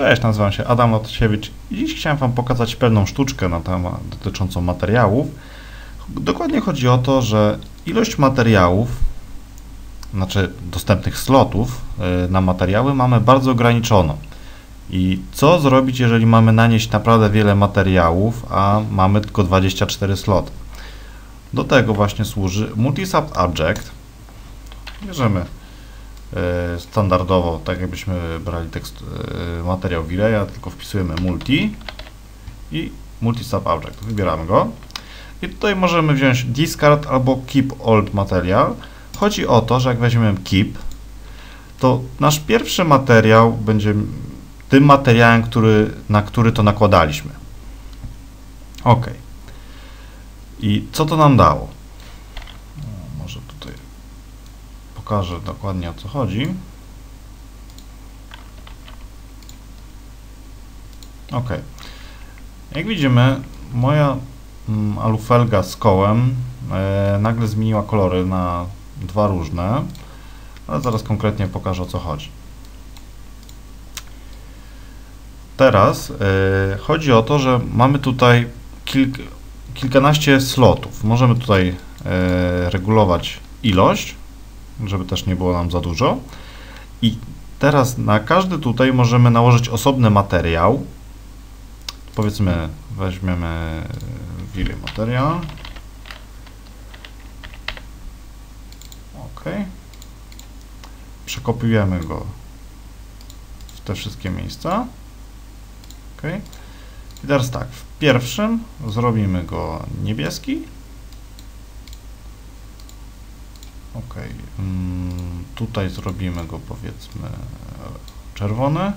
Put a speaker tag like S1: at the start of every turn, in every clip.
S1: Cześć, nazywam się Adam Lotosiewicz i dziś chciałem Wam pokazać pewną sztuczkę na temat dotyczącą materiałów. Dokładnie chodzi o to, że ilość materiałów, znaczy dostępnych slotów y, na materiały mamy bardzo ograniczoną. I co zrobić, jeżeli mamy nanieść naprawdę wiele materiałów, a mamy tylko 24 sloty? Do tego właśnie służy Multisub Object. Bierzemy standardowo, tak jakbyśmy brali tekst, e, materiał Vireya, tylko wpisujemy multi i multi sub object. Wybieramy go. I tutaj możemy wziąć discard albo keep old material. Chodzi o to, że jak weźmiemy keep, to nasz pierwszy materiał będzie tym materiałem, który, na który to nakładaliśmy. OK. I co to nam dało? Pokażę dokładnie o co chodzi. Ok. Jak widzimy, moja mm, alufelga z kołem e, nagle zmieniła kolory na dwa różne, ale zaraz konkretnie pokażę o co chodzi. Teraz e, chodzi o to, że mamy tutaj kilk, kilkanaście slotów. Możemy tutaj e, regulować ilość żeby też nie było nam za dużo. I teraz na każdy tutaj możemy nałożyć osobny materiał. Powiedzmy, weźmiemy wiry materiał. OK. Przekopiujemy go w te wszystkie miejsca. OK. I teraz tak, w pierwszym zrobimy go niebieski. Ok, mm, tutaj zrobimy go powiedzmy czerwony.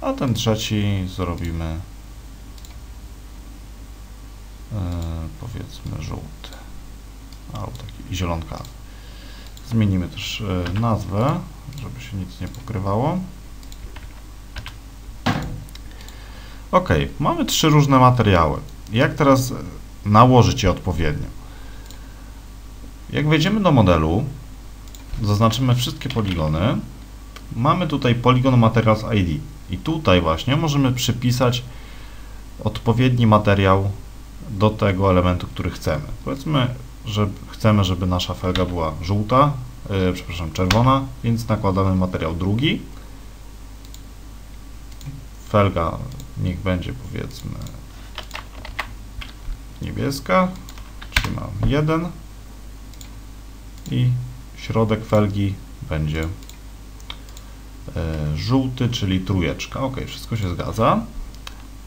S1: A ten trzeci zrobimy yy, powiedzmy żółty albo taki zielonkawy. Zmienimy też yy, nazwę, żeby się nic nie pokrywało. Ok, mamy trzy różne materiały. Jak teraz nałożyć je odpowiednio? Jak wejdziemy do modelu, zaznaczymy wszystkie poligony, mamy tutaj Polygon Materials ID i tutaj właśnie możemy przypisać odpowiedni materiał do tego elementu, który chcemy. Powiedzmy, że chcemy, żeby nasza felga była żółta, yy, przepraszam, czerwona, więc nakładamy materiał drugi. Felga niech będzie powiedzmy niebieska, czyli mam jeden i środek felgi będzie e, żółty, czyli trójeczka. Ok, wszystko się zgadza.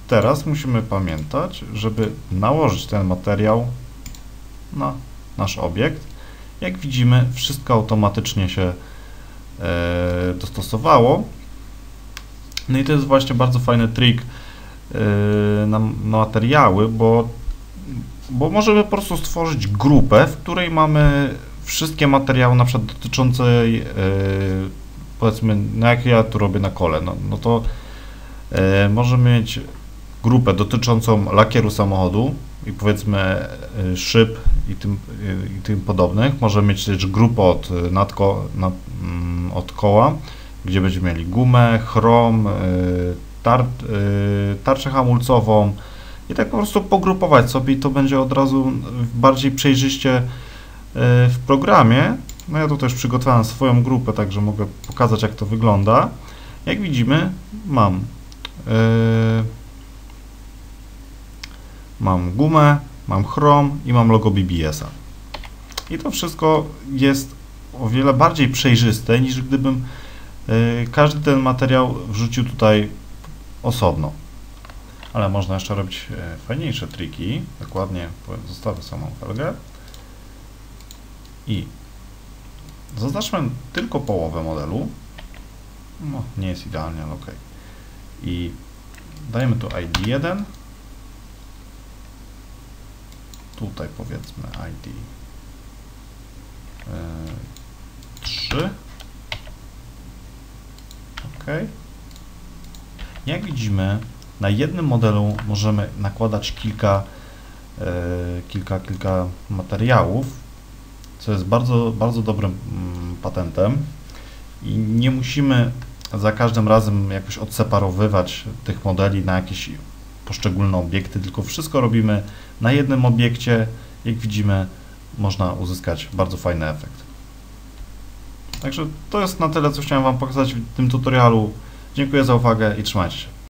S1: Teraz musimy pamiętać, żeby nałożyć ten materiał na nasz obiekt. Jak widzimy, wszystko automatycznie się e, dostosowało. No i to jest właśnie bardzo fajny trik e, na, materiały, bo, bo możemy po prostu stworzyć grupę, w której mamy wszystkie materiały na przykład dotyczące yy, powiedzmy, no jak ja tu robię na kole, no, no to yy, możemy mieć grupę dotyczącą lakieru samochodu i powiedzmy yy, szyb i tym, i tym podobnych. Możemy mieć też grupę od, nadko, nad, mm, od koła, gdzie będziemy mieli gumę, chrom, tar, tarczę hamulcową i tak po prostu pogrupować sobie i to będzie od razu bardziej przejrzyście E, w programie. No ja tu też przygotowałem swoją grupę, także mogę pokazać jak to wygląda. Jak widzimy mam yy, mam gumę, mam chrom i mam logo BBS-a. I to wszystko jest o wiele bardziej przejrzyste niż gdybym yy, każdy ten materiał wrzucił tutaj osobno. Ale można jeszcze robić fajniejsze triki. Dokładnie zostawię samą felgę. I zaznaczmy tylko połowę modelu. No, nie jest idealnie, ale ok. I dajemy tu ID 1. Tutaj powiedzmy ID 3. OK. Jak widzimy, na jednym modelu możemy nakładać kilka, e, kilka, kilka materiałów co jest bardzo, bardzo dobrym mm, patentem. i nie musimy za każdym razem jakoś odseparowywać tych modeli na jakieś poszczególne obiekty, tylko wszystko robimy na jednym obiekcie. Jak widzimy, można uzyskać bardzo fajny efekt. Także to jest na tyle, co chciałem Wam pokazać w tym tutorialu. Dziękuję za uwagę i trzymajcie się.